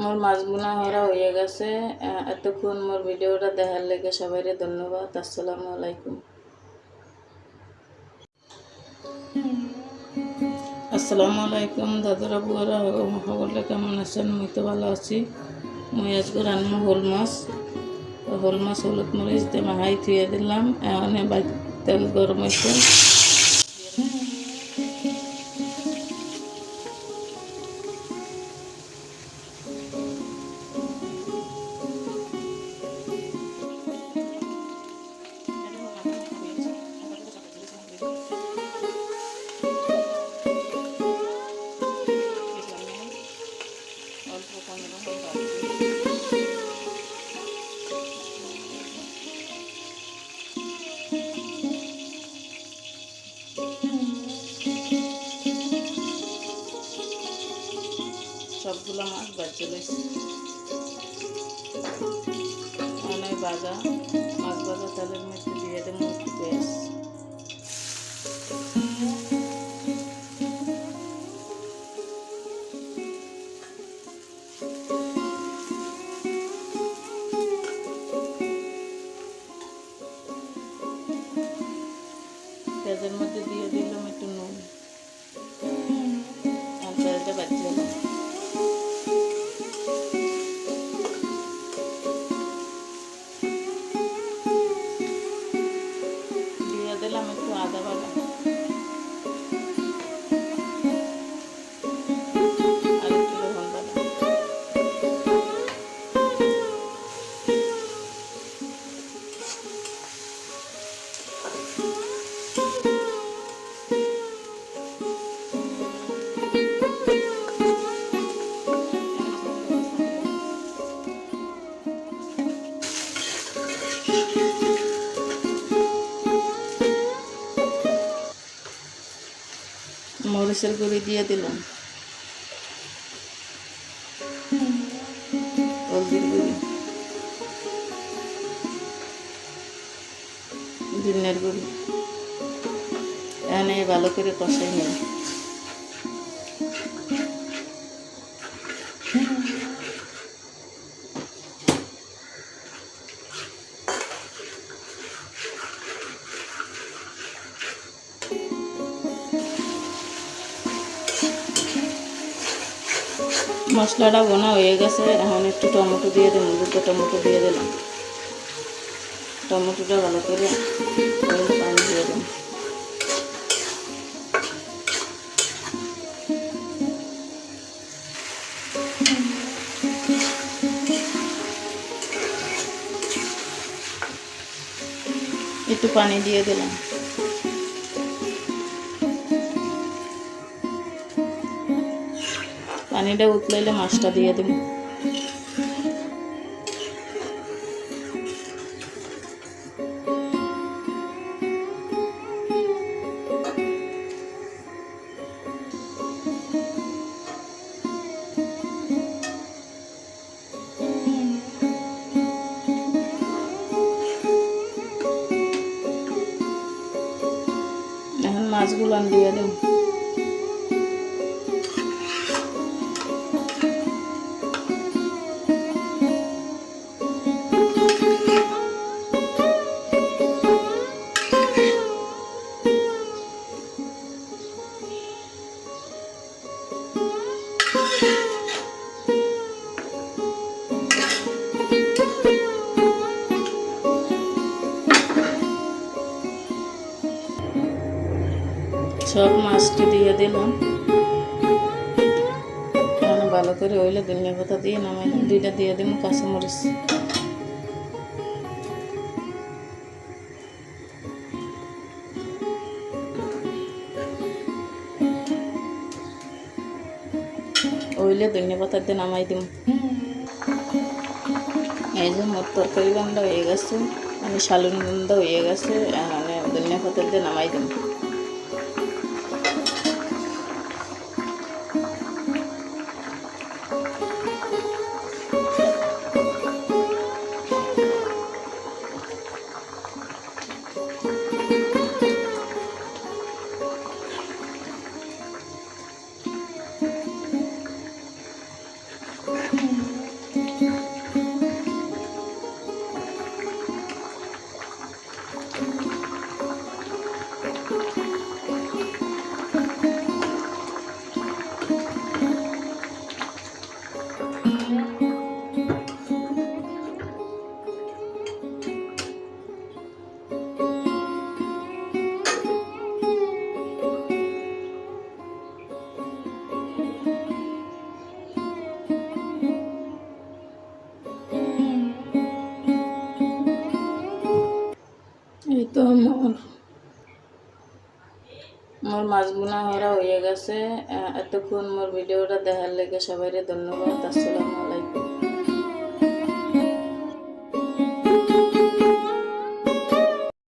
মোর মাছগুনা হরা হয়ে গেছে। এতক্ষণ মোর ভিডিওটা দেখার লেগে সবাইরে ধন্যবাদ। আসসালামু আলাইকুম। আসসালামু আলাইকুম দাদুরা বুয়ারা সকলে কেমন আছেন? মুই তো ভালো আছি। মুই আজকে রান্না হোল মাছ। হোল মাছ, হলুদ মরিচ দিয়ে মাহাই থুয়ে দিলাম। এখানে তেল গরম হয়েছে সবগুলো মাছ বাজে লইছি অনেক বাজা মাছ বাজা তেলের মধ্যে দিয়ে দেবো। দিলাম একটু আদা বাটা মরিচের গুঁড়ি দিয়ে দিলাম। হলদির গুঁড়ি। ডিমের গুঁড়ি। এনে ভালো করে কষাই নিই মশলাটা বোনা হয়ে গেছে। এখন একটু টমেটো দিয়ে দিলাম, দুটো টমেটো দিয়ে দিলাম। টমেটোটা ভালো করে পানি দিয়ে দিলাম। একটু পানি দিয়ে দিলাম। পানিটা উতলাইলে মাছটা দিয়ে দেব। মাছগুলো দিয়ে দেব। সব মাছটি দিয়ে দিলাম। ভালো করে হইলে ধনিয়া পাতা দিয়ে নামাইলাম দুইটা দিয়ে দিব কাঁচামরিচ। হইলে ধনিয়া পাতা দিয়ে নামাই দিব এই যে মোট তরকারি রান্না হয়ে গেছে। মানে শালুন রান্না হয়ে গেছে। মানে ধনিয়া পাতা দিয়ে নামাই দিব মাছ বোনা হরা হয়ে গেছে। এতক্ষণ মোর ভিডিওটা দেখার লেগে সবাইরে ধন্যবাদ। আসসালামু